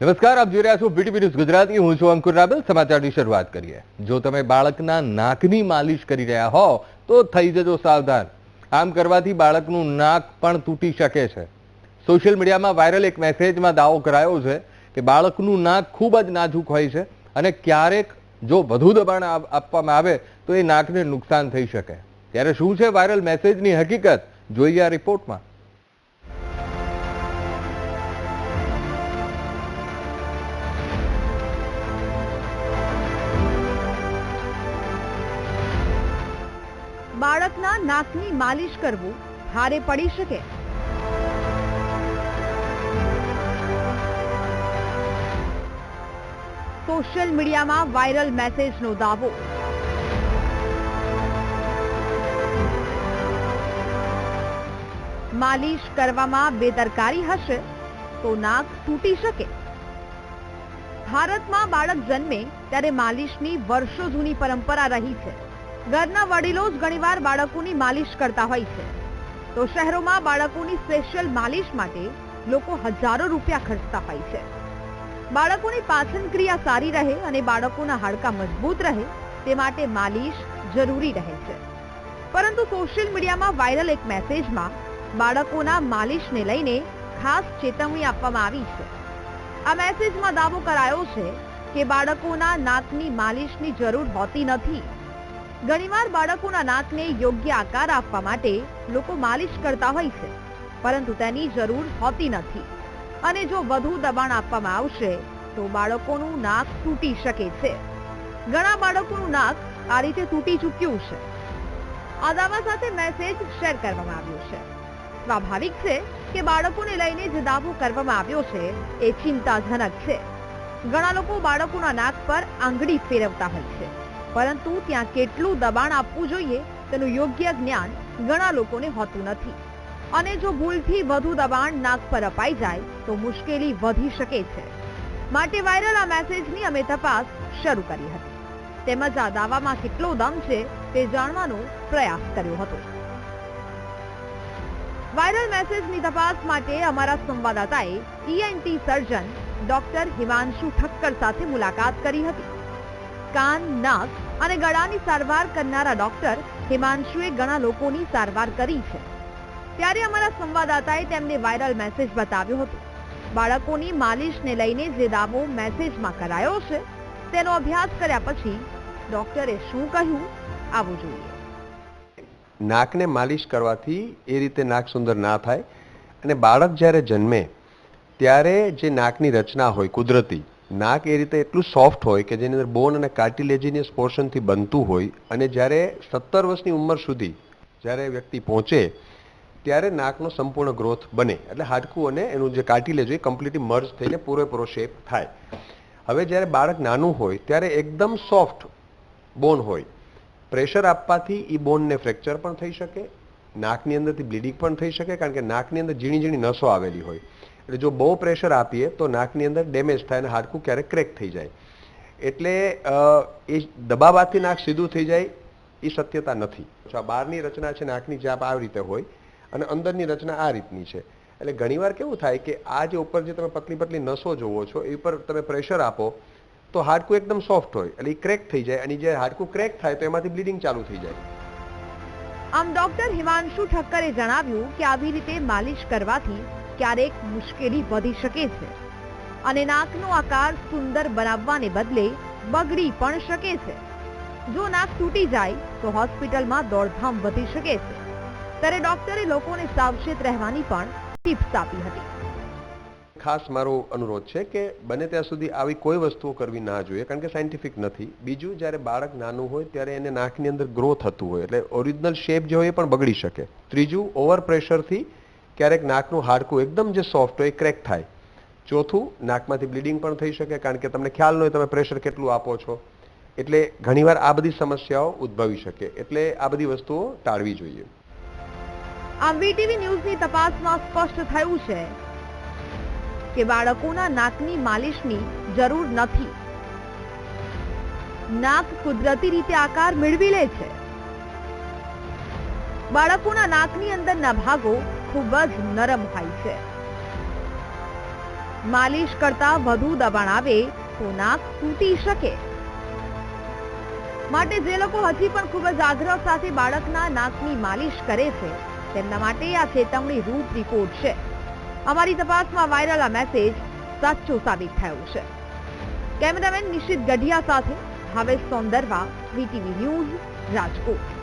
નમસ્કાર, આપ જોઈ રહ્યા છો બીટીપી ન્યૂઝ ગુજરાતી હું છું અંકુર રાબેલ. સમાચારની શરૂઆત કરીએ. જો તમે બાળકના નાકની માલિશ કરી રહ્યા હો, તો થઈ જજો સાવધાન. આમ કરવાથી બાળકનું નાક પણ તૂટી શકે છે. સોશિયલ મીડિયામાં વાયરલ એક મેસેજમાં દાવો કરાયો છે કે બાળકનું નાક ખૂબ જ નાજુક હોય છે અને ક્યારેક જો વધુ દબાણ આપવામાં આવે, તો એ નાકને નુકસાન થઈ શકે. ત્યારે શું છે? વાયરલ મેસેજની હકીકત જોઈએ આ રિપોર્ટમાં. બાળકના નાકની માલિશ કરવું ભારે પડી શકે. સોશિયલ મીડિયામાં વાયરલ મેસેજનો દાવો. માલિશ કરવામાં બેદરકારી હશે તો નાક તૂટી શકે. ભારતમાં બાળક જન્મે ત્યારે માલિશની વર્ષો જૂની પરંપરા રહી છે. ઘરના વડીલો જ ઘણીવાર બાળકોની માલિશ કરતા હોય છે. તો શહેરોમાં બાળકોની સ્પેશિયલ માલિશ માટે લોકો હજારો રૂપિયા ખર્ચતા હોય છે. બાળકોની પાચન ક્રિયા સારી રહે અને બાળકોના હાડકાં મજબૂત રહે, તે માટે માલિશ જરૂરી રહે છે. પરંતુ સોશિયલ મીડિયામાં વાયરલ એક મેસેજમાં બાળકોના માલિશને લઈને ખાસ ચેતવણી આપવામાં આવી છે. આ મેસેજમાં દાવો કરાયો છે કે બાળકોના નાકની માલિશની જરૂર હોતી નથી. ઘણીવાર બાળકોના નાકને યોગ્ય આકાર આપવા માટે લોકો માલિશ કરતા હોય છે, પરંતુ તેની જરૂર હોતી નથી. અને જો વધુ દબાણ આપવામાં આવશે, તો બાળકોનું નાક તૂટી શકે છે. ઘણા બાળકોનું નાક આ રીતે તૂટી ચૂક્યું છે. આ દાવા સાથે મેસેજ શેર કરવામાં આવ્યો છે. સ્વાભાવિક છે કે બાળકોને લઈને જે દાવો કરવામાં આવ્યો છે, એ ચિંતાજનક છે. ઘણા લોકો બાળકોના નાક પર આંગળી ફેરવતા હોય છે. પરંતુ ત્યાં કેટલું દબાણ આપવું જોઈએ તેનું યોગ્ય જ્ઞાન ઘણા લોકોને હોતું નથી. અને જો ભૂલથી વધુ દબાણ નાક પર અપાઈ જાય, તો મુશ્કેલી વધી શકે છે. માટે વાયરલ આ મેસેજની અમે તપાસ શરૂ કરી હતી. તેમજ આ દાવામાં કેટલો દમ છે તે જાણવાનો પ્રયાસ કર્યો હતો. વાયરલ મેસેજની તપાસ માટે અમારા સંવાદદાતાએ ENT surgeon doctor Himanshu Thakkar સાથે મુલાકાત કરી હતી. કાન, નાક અને ગળાની સારવાર કરનારા ડોક્ટર હિમાંશુએ ઘણા લોકોની સારવાર કરી છે. ત્યારે અમારા સંવાદદાતાએ તેમને વાયરલ મેસેજ બતાવ્યો હતો. બાળકોની માલિશને લઈને જે દાવો મેસેજમાં કરાયો છે, તેનો અભ્યાસ કર્યા પછી ડોક્ટરે શું કહ્યું, આવું જોઈએ. નાકને માલિશ કરવાથી એ રીતે નાક સુંદર ના થાય અને બાળક જ્યારે જન્મે, ત્યારે જે નાકની રચના હોય કુદરતી નાક એ રીતે એટલું સોફ્ટ હોય કે જેની અંદર બોન અને કાર્ટિલેજિનિયસ પોર્શનથી બનતું હોય અને જ્યારે સત્તર વર્ષની ઉંમર સુધી જ્યારે વ્યક્તિ પહોંચે, ત્યારે નાકનો સંપૂર્ણ ગ્રોથ બને. એટલે હાડકું અને એનું જે કાર્ટિલેજ હોય કમ્પ્લીટલી મર્જ થઈને પૂરેપૂરો શેપ થાય. હવે જ્યારે બાળક નાનું હોય, ત્યારે એકદમ સોફ્ટ બોન હોય. પ્રેશર આપવાથી એ બોનને ફ્રેક્ચર પણ થઈ શકે, નાકની અંદરથી બ્લીડિંગ પણ થઈ શકે, કારણ કે નાકની અંદર ઝીણી ઝીણી નસો આવેલી હોય. એટલે જો બહુ પ્રેશર આપીએ, તો નાકની અંદર ડેમેજ થાય અને હાડકું ક્યારેક ક્રેક થઈ જાય. એટલે એ દબાવાથી નાક સીધું થઈ જાય, એ શક્યતા નથી. જો આ બહારની રચના છે નાકની ચાપ આ રીતે હોય, અને અંદરની રચના આ રીતની છે. એટલે ઘણીવાર કેવું થાય કે આ જે ઉપર જે તમે પતલી પતલી નસો જોવો છો, એ ઉપર તમે પ્રેશર આપો, તો હાડકું એકદમ સોફ્ટ હોય, એટલે એ ક્રેક થઈ જાય, અને જે હાડકું ક્રેક થાય, તો એમાંથી બ્લીડિંગ ચાલુ થઈ જાય. આમ ડોક્ટર હિમાંશુ ઠક્કરે જણાવ્યું કે આવી રીતે માલિશ કરવાથી ક્યારેક મુશ્કેલી વધી શકે છે. અને નાકનો આકાર સુંદર બનાવવાને બદલે બગડી પણ શકે છે. જો નાક તૂટી જાય, તો હોસ્પિટલમાં દોડધામ વધી શકે છે. ત્યારે ડોક્ટરે લોકોને સાવચેત રહેવાની પણ ટિપ્સ આપી હતી. ખાસ મારો અનુરોધ છે કે બને ત્યાં સુધી આવી કોઈ વસ્તુઓ કરવી ના જોઈએ, કારણ કે સાયન્ટિફિક નથી. બીજું, જ્યારે બાળક નાનું હોય, ત્યારે એને નાકની અંદર ગ્રો થતું હોય, એટલે ઓરિજિનલ શેપ જે હોય એ પણ બગડી શકે. ત્રીજું ઓવર પ્રેશરથી ક્યારેક નાકનું હાડકું એકદમ જે સોફ્ટ હોય ક્રેક થાય. ચોથું, નાકમાંથી બ્લીડિંગ પણ થઈ શકે કારણ કે તમને ખ્યાલ ન હોય તમે પ્રેશર કેટલું આપો છો. એટલે ઘણીવાર આ બધી સમસ્યાઓ ઉદ્ભવી શકે. એટલે આ બધી વસ્તુઓ ટાળવી જોઈએ. આમ વીટીવી ન્યૂઝની તપાસમાં સ્પષ્ટ થયું છે કે બાળકોના નાકની માલિશની જરૂર નથી. નાક કુદરતી રીતે આકાર મેળવી લે છે. બાળકોના નાકની અંદરના ભાગો ખૂબ જ નરમ હોય છે. માલિશ કરતા વધુ દબાણ આવે તો નાક તૂટી શકે. માટે જે લોકો હજી પણ ખૂબ જ આગ્રહ સાથે બાળકના નાકની માલિશ કરે છે, તેમના માટે આ ચેતવણી રૂપ રિપોર્ટ છે. અમારી તપાસમાં વાયરલ આ મેસેજ સાચો સાબિત થયો છે. કેમેરામેન નિશિત ગઢિયા સાથે ભાવેશ સોંદરવા, વીટીવી ન્યૂઝ, રાજકોટ.